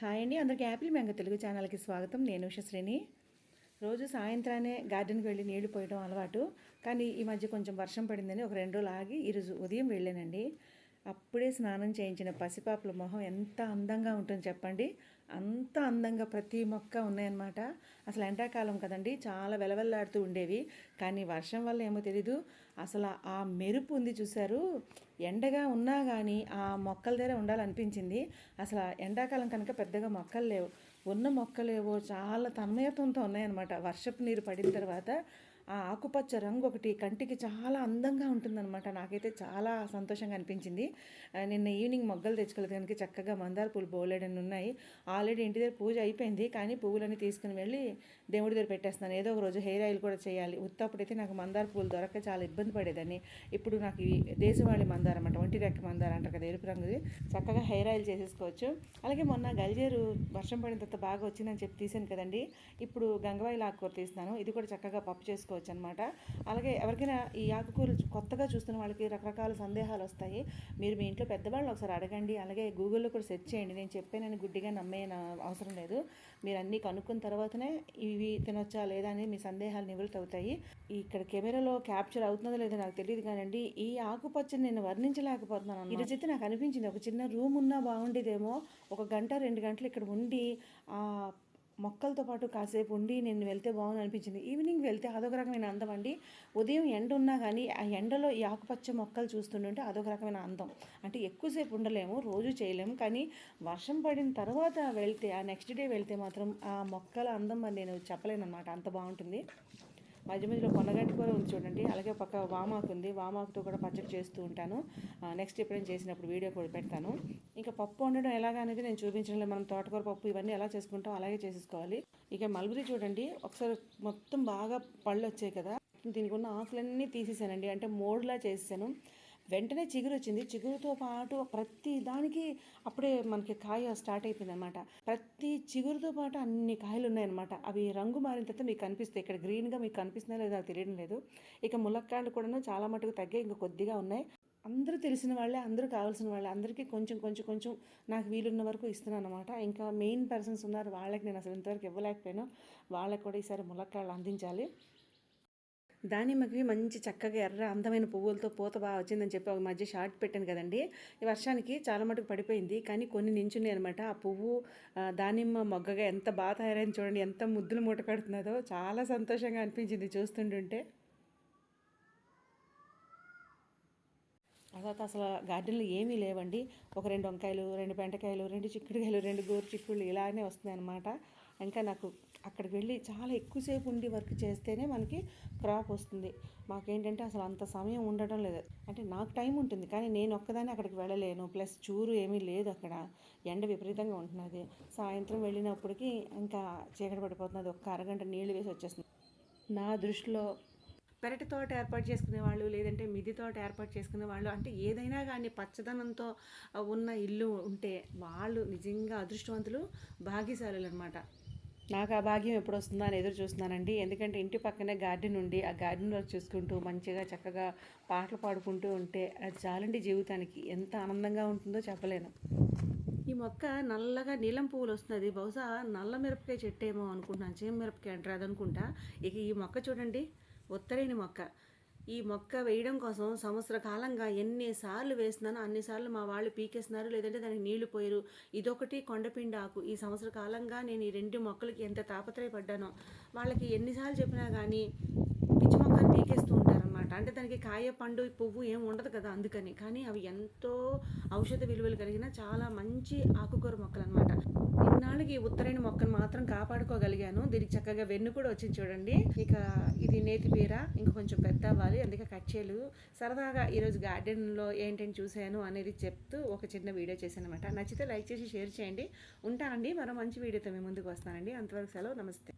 Hi అండి. అందరికీ Apple mango Telugu ఛానల్కి స్వాగతం. నేను ఉషశ్రేణి రోజు సాయంత్రానే గార్డెన్కి వెళ్ళి నీళ్ళు పోయడం అలవాటు. కానీ ఈ మధ్య కొంచెం వర్షం పడిందని ఒక రెండు రోజులు ఆగి ఈరోజు ఉదయం వెళ్ళానండి. అప్పుడే స్నానం చేయించిన పసిపాపల మొహం ఎంత అందంగా ఉంటుంది చెప్పండి. అంత అందంగా ప్రతి మొక్క ఉన్నాయన్నమాట. అసలు ఎండాకాలం కదండి చాలా వెలవెల్లాడుతూ ఉండేవి. కానీ వర్షం వల్ల ఏమో తెలీదు. అసలు ఆ మెరుపు ఉంది చూశారు. ఎండగా ఉన్నా కానీ ఆ మొక్కల దగ్గర ఉండాలనిపించింది. అసలు ఎండాకాలం కనుక పెద్దగా మొక్కలు లేవు. ఉన్న మొక్కలేవో చాలా తన్మయత్వంతో ఉన్నాయన్నమాట. వర్షపు నీరు పడిన తర్వాత ఆ ఆకుపచ్చ రంగు ఒకటి కంటికి చాలా అందంగా ఉంటుందన్నమాట. నాకైతే చాలా సంతోషంగా అనిపించింది. నిన్న ఈవినింగ్ మొగ్గలు తెచ్చుకోలేదు చక్కగా మందార పూలు బోలెడని ఉన్నాయి. ఆల్రెడీ ఇంటి దగ్గర పూజ అయిపోయింది. కానీ పువ్వులన్నీ తీసుకుని వెళ్ళి దేవుడి దగ్గర పెట్టేస్తాను ఏదో ఒక రోజు హెయిర్ ఆయిల్ కూడా చేయాలి. ఉత్తప్పుడైతే నాకు మందార పూలు దొరక్క చాలా ఇబ్బంది పడేదాన్ని. ఇప్పుడు నాకు ఈ దేశవాళి మందార అనమాట ఒంటి రెక్క మందార అంటారు కదా ఎరుపు రంగుది. చక్కగా హెయిర్ ఆయిల్ చేసేసుకోవచ్చు. అలాగే మొన్న గల్జేరు వర్షం పడిన తర్వాత బాగా వచ్చిందని చెప్పి తీసాను కదండి. ఇప్పుడు గంగవాయి ఆకుకూర తీస్తున్నాను. ఇది కూడా చక్కగా పప్పు చేసుకో చేసుకోవచ్చు అనమాట అలాగే ఎవరికైనా ఈ ఆకుకూరలు కొత్తగా చూస్తున్న వాళ్ళకి రకరకాల సందేహాలు వస్తాయి. మీరు మీ ఇంట్లో పెద్దవాళ్ళు ఒకసారి అడగండి. అలాగే గూగుల్లో కూడా సెర్చ్ చేయండి. నేను చెప్పానని గుడ్డిగా నమ్మే అవసరం లేదు. మీరు అన్నీ కనుక్కున్న తర్వాతనే ఇవి తినొచ్చా లేదా అని మీ సందేహాలు నివృత్తి అవుతాయి. ఇక్కడ కెమెరాలో క్యాప్చర్ అవుతుందో లేదో నాకు తెలియదు కానండి. ఈ ఆకుపచ్చని నేను వర్ణించలేకపోతున్నాను ఇది చెప్తే నాకు అనిపించింది. ఒక చిన్న రూమ్ ఉన్నా బాగుండేదేమో. ఒక గంట రెండు గంటలు ఇక్కడ ఉండి ఆ మొక్కలతో పాటు కాసేపు ఉండి నేను వెళ్తే బాగుంది అనిపించింది ఈవినింగ్ వెళ్తే అదొక రకమైన అందం అండి. ఉదయం ఎండ ఉన్నా కానీ ఆ ఎండలో ఈ ఆకుపచ్చ మొక్కలు చూస్తుంటే అదొక రకమైన అందం. అంటే ఎక్కువసేపు ఉండలేము రోజు చేయలేము. కానీ వర్షం పడిన తర్వాత వెళ్తే ఆ నెక్స్ట్ డే వెళ్తే మాత్రం ఆ మొక్కల అందం అని నేను చెప్పలేను అనమాట అంత బాగుంటుంది. మధ్య మధ్యలో కొనగంటి కూర ఉంది చూడండి. అలాగే పక్క వామాకు ఉంది. వామాకుతో కూడా పచ్చడి చేస్తూ ఉంటాను. నెక్స్ట్ ఎప్పుడైనా చేసినప్పుడు వీడియో కూడా పెడతాను. ఇంకా పప్పు వండడం ఎలాగా అనేది నేను చూపించడం లేదు. మనం తోటకూర పప్పు ఇవన్నీ ఎలా చేసుకుంటాం అలాగే చేసేసుకోవాలి. ఇక మల్బరీ చూడండి. ఒకసారి మొత్తం బాగా పళ్ళు వచ్చాయి కదా. దీనికి ఉన్న ఆకులన్నీ తీసేసానండి. అంటే మోడ్లా చేసేసాను. వెంటనే చిగురు వచ్చింది చిగురుతో పాటు ప్రతి దానికి అప్పుడే మనకి కాయ స్టార్ట్ అయిపోయింది అనమాట ప్రతి చిగురుతో పాటు అన్ని కాయలు ఉన్నాయన్నమాట అవి రంగు మారిన తర్వాత మీకు కనిపిస్తాయి ఇక్కడ గ్రీన్గా మీకు కనిపిస్తున్నాయో లేదో నాకు తెలియడం లేదు. ఇక ములక్కాయలు కూడా చాలా మటుకు తగ్గే ఇంకా కొద్దిగా ఉన్నాయి. అందరూ తెలిసిన వాళ్ళే అందరూ కావాల్సిన వాళ్ళే. అందరికీ కొంచెం కొంచెం కొంచెం నాకు వీలున్న వరకు ఇస్తున్నాను అనమాట ఇంకా మెయిన్ పర్సన్స్ ఉన్నారు. వాళ్ళకి నేను అసలు ఇంతవరకు ఇవ్వలేకపోయాను. వాళ్ళకి కూడా ఈసారి ములక్కాయలు అందించాలి. దానిమ్మకి మంచి చక్కగా ఎర్ర అందమైన పువ్వులతో పూత బాగా వచ్చిందని చెప్పి ఒక మధ్య షార్ట్ పెట్టాను కదండి. ఈ వర్షానికి చాలా మటుకు పడిపోయింది. కానీ కొన్ని నించున్నాయి అనమాట ఆ పువ్వు దానిమ్మ మొగ్గగా ఎంత బాగా తయారైంది చూడండి. ఎంత ముద్దులు మూట కడుతున్నదో చాలా సంతోషంగా అనిపించింది చూస్తుంటుంటే. తర్వాత అసలు గార్డెన్లో ఏమీ లేవండి. ఒక రెండు వంకాయలు రెండు బెండకాయలు రెండు చిక్కుడుకాయలు రెండు గోరు చిక్కుళ్ళు ఇలానే వస్తున్నాయి అనమాట ఇంకా నాకు అక్కడికి వెళ్ళి చాలా ఎక్కువసేపు ఉండి వర్క్ చేస్తేనే మనకి క్రాప్ వస్తుంది. మాకేంటంటే అసలు అంత సమయం ఉండటం లేదు. అంటే నాకు టైం ఉంటుంది కానీ నేను ఒక్కదాన్ని అక్కడికి వెళ్ళలేను. ప్లస్ చూరు ఏమీ లేదు అక్కడ. ఎండ విపరీతంగా ఉంటున్నది. సాయంత్రం వెళ్ళినప్పటికీ ఇంకా చీకటి పడిపోతున్నది. ఒక్క అరగంట నీళ్ళు వేసి వచ్చేస్తుంది. నా దృష్టిలో పెరటి తోట ఏర్పాటు చేసుకునే వాళ్ళు లేదంటే మిది తోట ఏర్పాటు చేసుకునే వాళ్ళు అంటే ఏదైనా కానీ పచ్చదనంతో ఉన్న ఇల్లు ఉంటే వాళ్ళు నిజంగా అదృష్టవంతులు భాగ్యశాలులు అనమాట నాకు ఆ భాగ్యం ఎప్పుడు వస్తుందో అని ఎదురు చూస్తున్నానండి. ఎందుకంటే ఇంటి పక్కనే గార్డెన్ ఉండి ఆ గార్డెన్ వర్క్ చూసుకుంటూ మంచిగా చక్కగా పాటలు పాడుకుంటూ ఉంటే అది చాలండి జీవితానికి. ఎంత ఆనందంగా ఉంటుందో చెప్పలేను. ఈ మొక్క నల్లగా నీలం పువ్వులు వస్తుంది బహుశా నల్ల మిరపకాయ చెట్టేమో అనుకుంటున్నాను. చేమ మిరపకాయ అంటారు. అదనుకుంటా. ఇక ఈ మొక్క చూడండి. ఉత్తరేని మొక్క. ఈ మొక్క వేయడం కోసం సంవత్సర కాలంగా ఎన్నిసార్లు వేస్తున్నానో అన్నిసార్లు మా వాళ్ళు పీకేస్తున్నారు లేదంటే దానికి నీళ్ళు పోయారు. ఇదొకటి కొండపిండి ఆకు. ఈ సంవత్సర కాలంగా నేను ఈ రెండు మొక్కలకి ఎంత తాపత్రయపడ్డానో. వాళ్ళకి ఎన్నిసార్లు చెప్పినా కానీ అంటే దానికి కాయ పండు పువ్వు ఏం ఉండదు కదా అందుకని. కానీ అవి ఎంతో ఔషధ విలువలు కలిగిన చాలా మంచి ఆకుకూర మొక్కలు అనమాట ఇన్నాళ్ళకి ఈ ఉత్తరైన మొక్కను మాత్రం కాపాడుకోగలిగాను. దీనికి చక్కగా వెన్ను కూడా వచ్చింది చూడండి. ఇక ఇది నేతి పీర ఇంకా కొంచెం పెద్ద అవ్వాలి. అందుకే కట్ చేయలు సరదాగా ఈరోజు గార్డెన్లో ఏంటని చూశాను అనేది చెప్తూ ఒక చిన్న వీడియో చేశాను అనమాట నచ్చితే లైక్ చేసి షేర్ చేయండి. ఉంటానండి. మరో మంచి వీడియోతో మేము ముందుకు వస్తానండి. అంతవరకు సెలవు. నమస్తే.